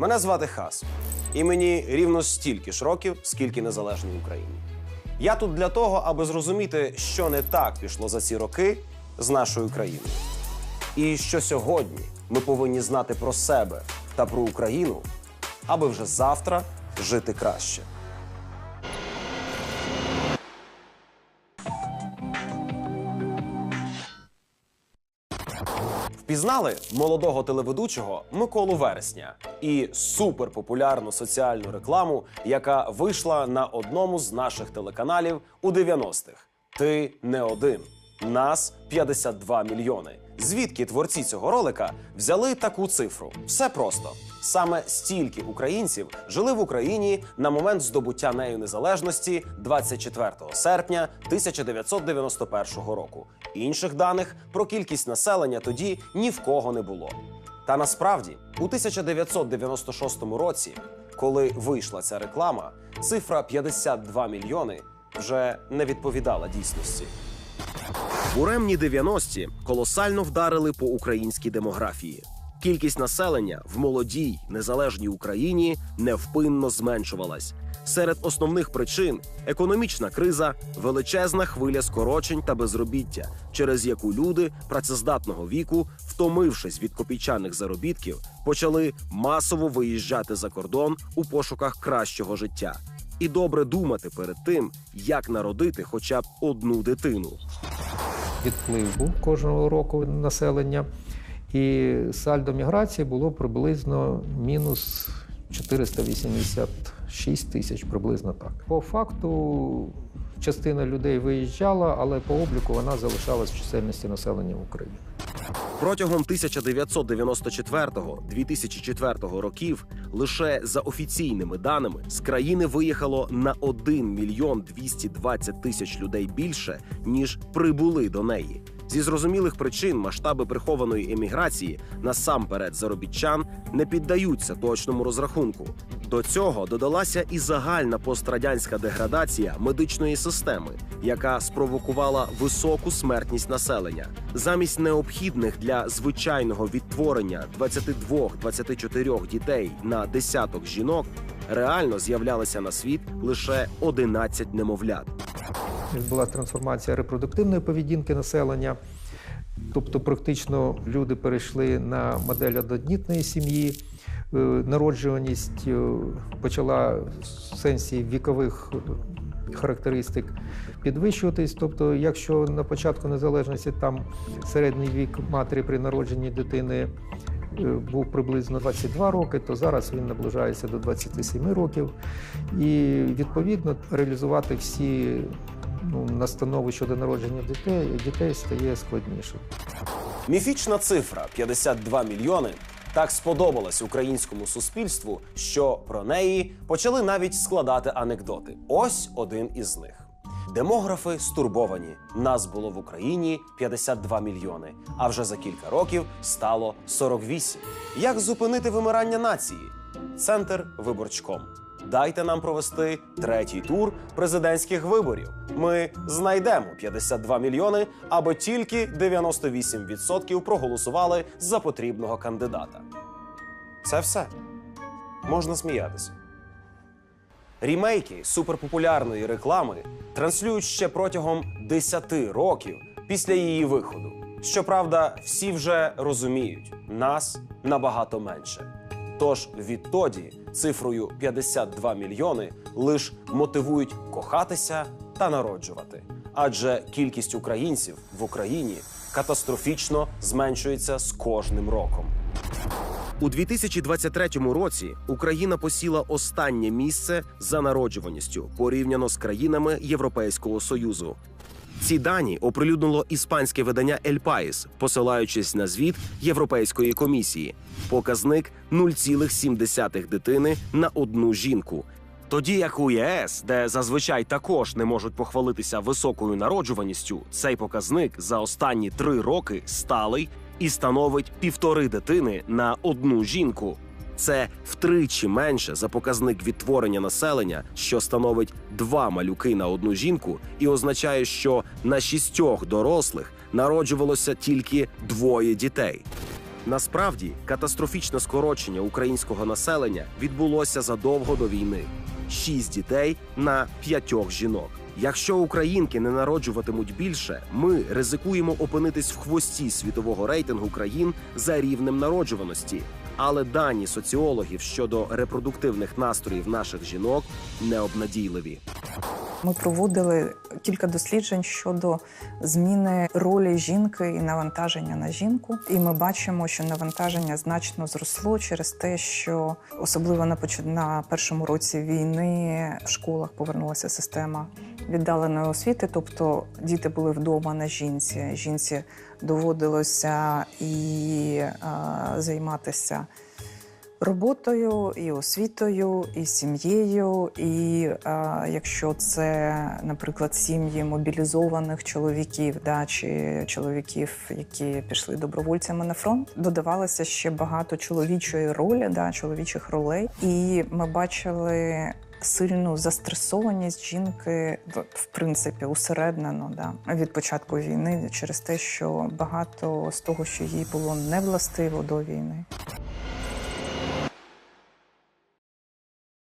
Мене звати Хас, і мені рівно стільки ж років, скільки незалежній Україні. Я тут для того, аби зрозуміти, що не так пішло за ці роки з нашою країною. І що сьогодні ми повинні знати про себе та про Україну, аби вже завтра жити краще. Впізнали молодого телеведучого Миколу Вересня і суперпопулярну соціальну рекламу, яка вийшла на одному з наших телеканалів у 90-х. Ти не один. Нас 52 мільйони. Звідки творці цього ролика взяли таку цифру? Все просто. Саме стільки українців жили в Україні на момент здобуття нею незалежності 24 серпня 1991 року. Інших даних про кількість населення тоді ні в кого не було. Та насправді, у 1996 році, коли вийшла ця реклама, цифра 52 мільйони вже не відповідала дійсності. Буремні 90-ті колосально вдарили по українській демографії. Кількість населення в молодій незалежній Україні невпинно зменшувалась. Серед основних причин економічна криза, величезна хвиля скорочень та безробіття, через яку люди працездатного віку, втомившись від копійчаних заробітків, почали масово виїжджати за кордон у пошуках кращого життя. І добре думати перед тим, як народити хоча б одну дитину. Відплив був кожного року населення, і сальдо міграції було приблизно мінус 486 тисяч, приблизно так. По факту частина людей виїжджала, але по обліку вона залишалась в чисельності населення України. Протягом 1994-2004 років лише за офіційними даними з країни виїхало на 1 мільйон 220 тисяч людей більше ніж прибули до неї. Зі зрозумілих причин масштаби прихованої еміграції насамперед заробітчан не піддаються точному розрахунку. До цього додалася і загальна пострадянська деградація медичної системи, яка спровокувала високу смертність населення. Замість необхідних для звичайного відтворення 22-24 дітей на десяток жінок реально з'являлися на світ лише 11 немовлят. Була трансформація репродуктивної поведінки населення. Тобто, практично люди перейшли на модель однодітної сім'ї. Е, Народжуваність е, почала в сенсі вікових характеристик підвищуватись. Тобто, якщо на початку незалежності там середній вік матері при народженні дитини е, був приблизно 22 роки, то зараз він наближається до 27 років. І відповідно реалізувати всі ну, настанови щодо народження дітей, дітей стає складніше. Міфічна цифра 52 мільйони так сподобалась українському суспільству, що про неї почали навіть складати анекдоти. Ось один із них. Демографи стурбовані. Нас було в Україні 52 мільйони, а вже за кілька років стало 48. Як зупинити вимирання нації? Центр виборчком. Дайте нам провести третій тур президентських виборів. Ми знайдемо 52 мільйони, аби тільки 98% проголосували за потрібного кандидата. Це все. Можна сміятися. Рімейки суперпопулярної реклами транслюють ще протягом 10 років після її виходу. Щоправда, всі вже розуміють, нас набагато менше. Тож відтоді цифрою 52 мільйони лиш мотивують кохатися та народжувати. Адже кількість українців в Україні катастрофічно зменшується з кожним роком. У 2023 році Україна посіла останнє місце за народжуваністю порівняно з країнами Європейського союзу. Ці дані оприлюднило іспанське видання «Ель Паїс», посилаючись на звіт Європейської комісії. Показник 0,7 дитини на одну жінку. Тоді як у ЄС, де зазвичай також не можуть похвалитися високою народжуваністю, цей показник за останні три роки сталий і становить півтори дитини на одну жінку. Це втричі менше за показник відтворення населення, що становить два малюки на одну жінку, і означає, що на шістьох дорослих народжувалося тільки двоє дітей. Насправді катастрофічне скорочення українського населення відбулося задовго до війни: шість дітей на п'ятьох жінок. Якщо українки не народжуватимуть більше, ми ризикуємо опинитись в хвості світового рейтингу країн за рівнем народжуваності. Але дані соціологів щодо репродуктивних настроїв наших жінок необнадійливі. Ми проводили кілька досліджень щодо зміни ролі жінки і навантаження на жінку. І ми бачимо, що навантаження значно зросло через те, що особливо на на першому році війни в школах повернулася система віддаленої освіти, тобто діти були вдома на жінці. Жінці доводилося і займатися роботою, і освітою, і сім'єю. І якщо це, наприклад, сім'ї мобілізованих чоловіків, да, чи чоловіків, які пішли добровольцями на фронт, додавалося ще багато чоловічої ролі, да, чоловічих ролей. І ми бачили. Сильну застресованість жінки в, в принципі усереднено да, від початку війни через те, що багато з того, що їй було не властиво до війни,